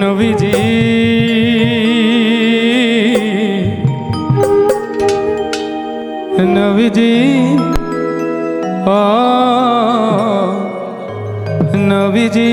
নবীজি নবীজি ও নবীজি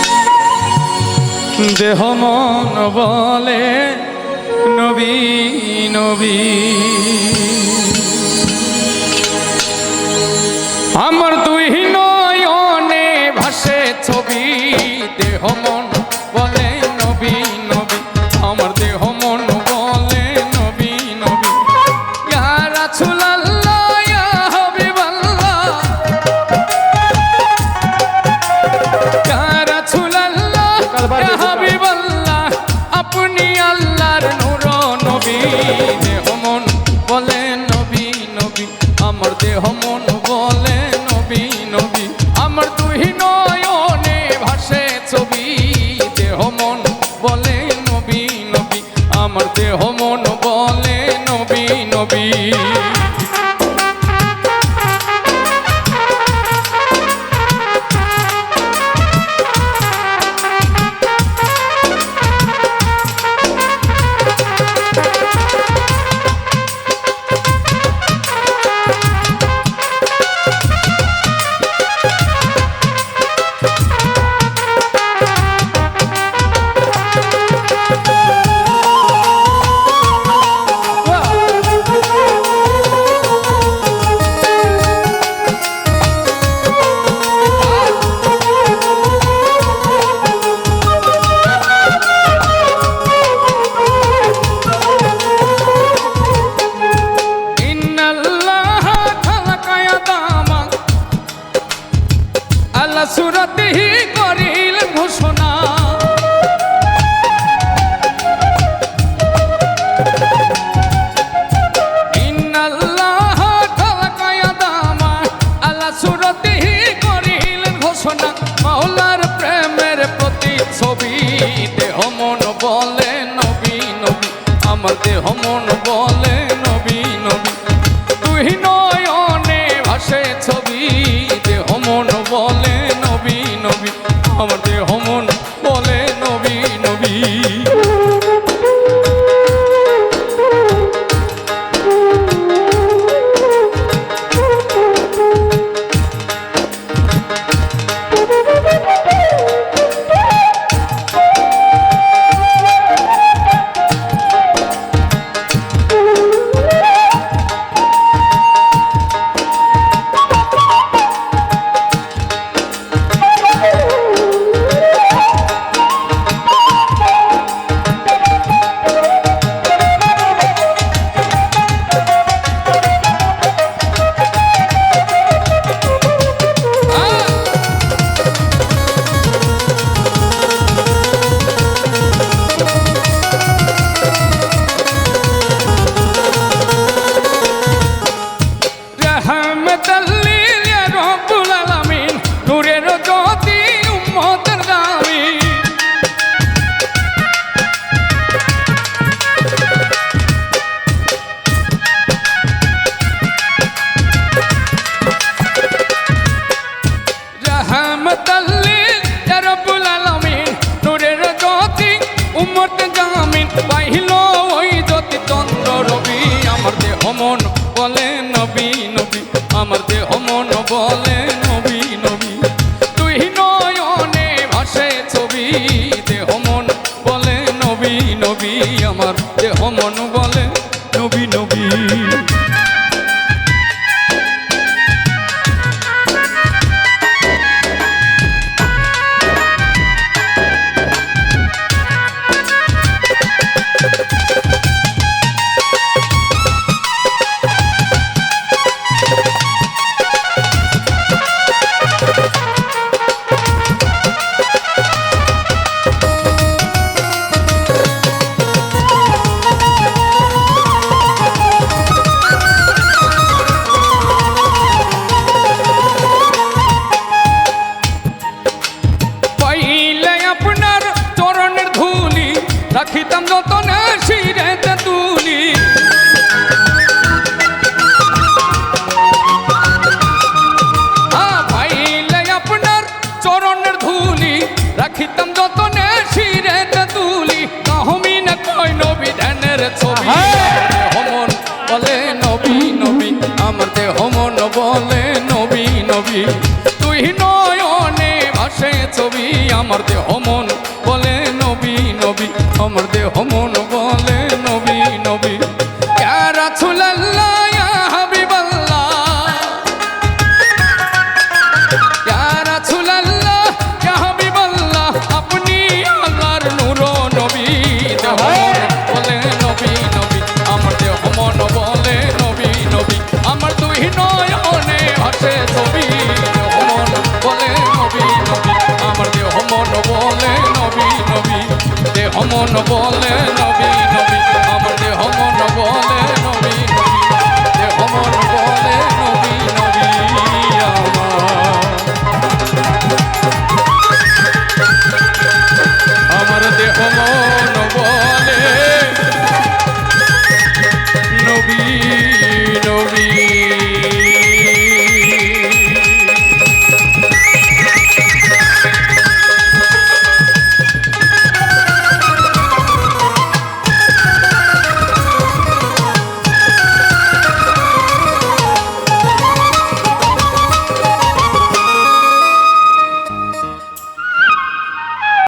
দেহ মন বলে, নবী নবী। আমার দুই নয়নে ভাসে ছবি, দেহ মন বলে, নবী নবী। আমার দেহ মন বলে, নবী নবী। ইয়া রাসূলুল্লাহ দেহ বলে নবী নবী। করিলেন উম্মতের জামিন বাহিল ওই চন্দ্র রবি। আমার দেহ মন বলে নবী নবী। আমার দেহ মন বলে নবী নবী। তুই নয়নে ভাসে ছবি। দেহ মন বলে নবী নবী। আমার দেহ মন বলে আমার দেহ মন বলে নবী নবী আমার দেহ মন I'm homo no vole, no vi, no vi.